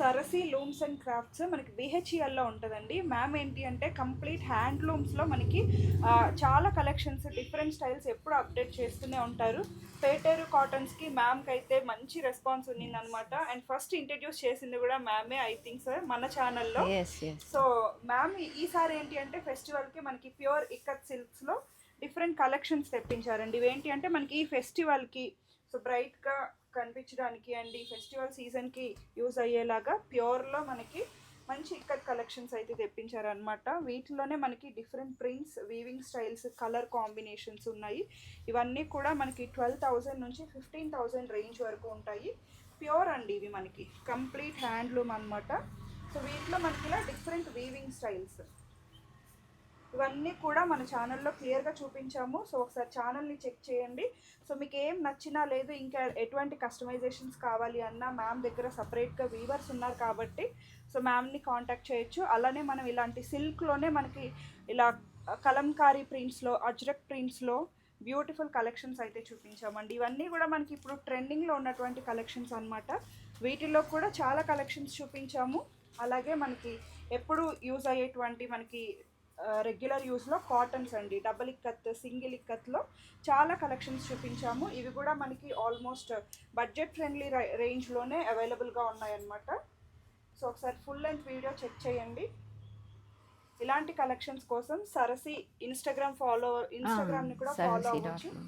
సరసి looms and crafts మనకి BHEL లో ఉంటుందండి. మ్యామ్ ఏంటి అంటే కంప్లీట్ హ్యాండ్లూమ్స్లో మనకి ఆ, చాలా కలెక్షన్స్ డిఫరెంట్ స్టైల్స్ ఎప్పుడు అప్డేట్ చేస్తూనే ఉంటారు. పేటేరు కాటన్స్కి మ్యామ్కి అయితే మంచి రెస్పాన్స్ ఉన్నిందనమాట. అండ్ ఫస్ట్ ఇంట్రడ్యూస్ చేసింది కూడా మ్యామే ఐ థింక్ సార్ మన ఛానల్లో సో మ్యామ్ ఈసారి ఏంటి అంటే ఫెస్టివల్కి మనకి ప్యూర్ ఇక్కత్ సిల్క్స్లో డిఫరెంట్ కలెక్షన్స్ తెప్పించారండి. ఇవేంటి అంటే మనకి ఈ ఫెస్టివల్కి సో బ్రైట్గా కనిపించడానికి అండ్ ఈ ఫెస్టివల్ సీజన్కి యూజ్ అయ్యేలాగా ప్యూర్లో మనకి మంచి ఇక్కత్ కలెక్షన్స్ అయితే తెప్పించారనమాట వీటిలోనే మనకి different prints weaving styles colour combinations ఉన్నాయి. ఇవన్నీ కూడా మనకి ట్వెల్వ్ థౌజండ్ నుంచి ఫిఫ్టీన్ థౌజండ్ రేంజ్ వరకు ఉంటాయి. ప్యూర్ అండి ఇవి మనకి. కంప్లీట్ హ్యాండ్లూమ్ అనమాట సో వీటిలో మనకి ఇలా డిఫరెంట్ వీవింగ్ స్టైల్స్ ఇవన్నీ కూడా మన ఛానల్లో క్లియర్గా చూపించాము. సో ఒకసారి ఛానల్ని చెక్ చేయండి. సో మీకు ఏం నచ్చినా లేదు ఇంకా ఎటువంటి కస్టమైజేషన్స్ కావాలి అన్నా మ్యామ్ దగ్గర సపరేట్గా వీవర్స్ ఉన్నారు కాబట్టి సో మ్యామ్ని కాంటాక్ట్ చేయొచ్చు. అలానే మనం ఇలాంటి సిల్క్లోనే మనకి ఇలా కలంకారీ ప్రింట్స్లో అజ్రక్ ప్రింట్స్లో బ్యూటిఫుల్ కలెక్షన్స్ అయితే చూపించామండి. ఇవన్నీ కూడా మనకి ఇప్పుడు ట్రెండింగ్లో ఉన్నటువంటి కలెక్షన్స్ అన్నమాట. వీటిలో కూడా చాలా కలెక్షన్స్ చూపించాము. అలాగే మనకి ఎప్పుడు యూజ్ అయ్యేటువంటి మనకి రెగ్యులర్ యూస్లో కాటన్స్ అండి. డబుల్ ఇక్కత్ సింగిల్ ఇక్కత్లో చాలా కలెక్షన్స్ చూపించాము. ఇవి కూడా మనకి ఆల్మోస్ట్ బడ్జెట్ ఫ్రెండ్లీ రేంజ్లోనే అవైలబుల్గా ఉన్నాయన్నమాట. సో ఒకసారి ఫుల్ లెంత్ వీడియో చెక్ చేయండి. ఇలాంటి కలెక్షన్స్ కోసం సరసి ఇన్స్టాగ్రామ్ ఫాలో ఇన్స్టాగ్రామ్ని కూడా ఫాలో అవ్వచ్చు.